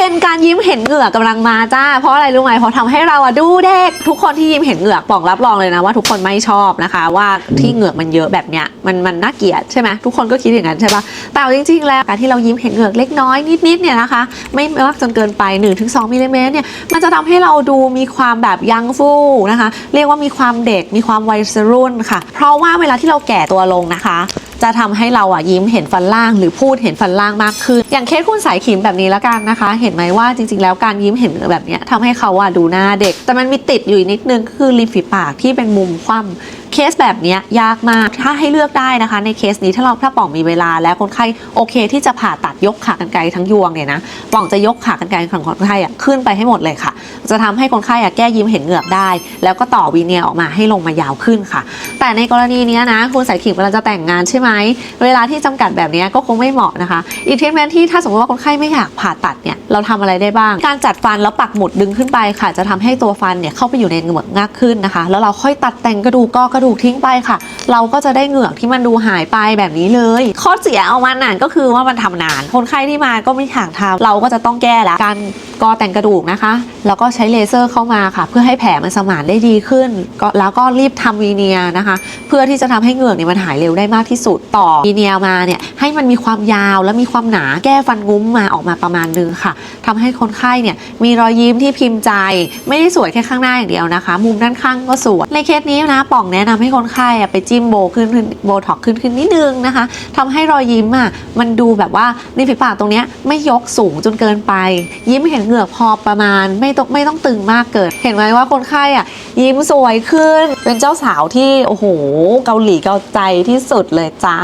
รนด์การยิ้มเห็นเหงือกกำลังมาจ้า เพราะอะไรรู้ไหมเพราะทำให้เราอะดูเด็ก ทุกคนที่ยิ้มเห็นเหงือกบอกรับรองเลยนะว่าทุกคนไม่ชอบนะคะ ว่าที่เหงือกมันเยอะแบบเนี้ยมันมันน่าเกลียดใช่ไหมทุกคนก็คิดอย่างนั้นใช่ปะแต่จริง ๆ แล้วการที่เรายิ้มเห็นเหงือกเล็กน้อยนิดๆเนี่ยนะคะ ไม่มากจนเกินไป 1-2มิลลิเมตรเนี่ยมันจะทำให้เราดูมีความแบบยังฟูนะคะ เรียกว่ามีความเด็กมีความวัยรุ่นค่ะ เพราะว่าเวลาที่เราแก่ตัวลงนะคะ จะทำให้เราอะยิ้มเห็นฟันล่าง หรือพูดเห็นฟันล่างมากขึ้น อย่างเคสคุณสายขิมแบบนี้แล้วกันนะคะ เห็นไหมว่าจริง ๆ แล้วการยิ้มเห็นแบบนี้ยทำให้เขาอะดูหน้าเด็ก แต่มันมีติดอยู่นิดนึงก็คือริมฝีปากที่เป็นมุมคว่ำเคสแบบนี้ยากมาก ถ้าให้เลือกได้นะคะ ในเคสนี้ถ้าเราถ้าป่องมีเวลาแล้วคนไข้โอเค ที่จะผ่าตัดยกขากรรไกรทั้งยวงเนี่ยนะป่องจะยกขากรรไกรของคนไข้ขึ้นไปให้หมดเลยค่ะ จะทำให้คนไข้อะแก้ยิ้มเห็นเหงือกได้ แล้วก็ต่อวีเนียร์ออกมาให้ลงมายาวขึ้นค่ะ แต่ในกรณีนี้นะคุณสายขิมกำลังจะแต่งงานใช่ไหมเวลาที่จำกัดแบบนี้ก็คงไม่เหมาะนะคะอีกเทคนิคที่ถ้าสมมติว่าคนไข้ไม่อยากผ่าตัดเนี่ยเราทำอะไรได้บ้าง การจัดฟันแล้วปักหมุดดึงขึ้นไปค่ะ จะทำให้ตัวฟันเนี่ยเข้าไปอยู่ในเหงือกมากขึ้นนะคะ แล้วเราค่อยตัดแต่งกระดูกก็ระดูกทิ้งไปค่ะ เราก็จะได้เหงือกที่มันดูหายไปแบบนี้เลย ข้อเสียเอามันน่ะก็คือว่ามันทำนาน คนไข้ที่มาก็ไม่อยากทำเราก็จะต้องแก้ละการกอแต่งกระดูกนะคะ แล้วก็ใช้เลเซอร์เข้ามาค่ะ เพื่อให้แผลมันสมานได้ดีขึ้นก็แล้วก็รีบทำวีเนียร์นะคะ เพื่อที่จะทำให้เหงือกเนี่ยมันหายเร็วได้มากที่สุดต่อวีเนียร์มาเนี่ยให้มันมีความยาวและมีความหนาแก้ฟันงุ้มมาออกมาประมาณนึงค่ะทำให้คนไข้เนี่ยมีรอยยิ้มที่พิมพ์ใจ ไม่ได้สวยแค่ข้างหน้าอย่างเดียวนะคะ มุมด้านข้างก็สวยในเคสนี้นะป่องแนะนำให้คนไข้ไปจิ้มโบขึ้นขึ้นโบท็อกขึ้นขึ้นนิดนึงนะคะทำให้รอยยิ้มอะมันดูแบบว่าริมฝีปากตรงเนี้ยไม่ยกสูงจนเกินไป ยิ้มเห็นเหงือกพอประมาณไม่ต้องไม่ต้องตึงมากเกินเห็นไหมว่าคนไข้อะยิ้มสวยขึ้น เป็นเจ้าสาวที่โอ้โหเกาหลีเกาใจที่สุดเลยจ้า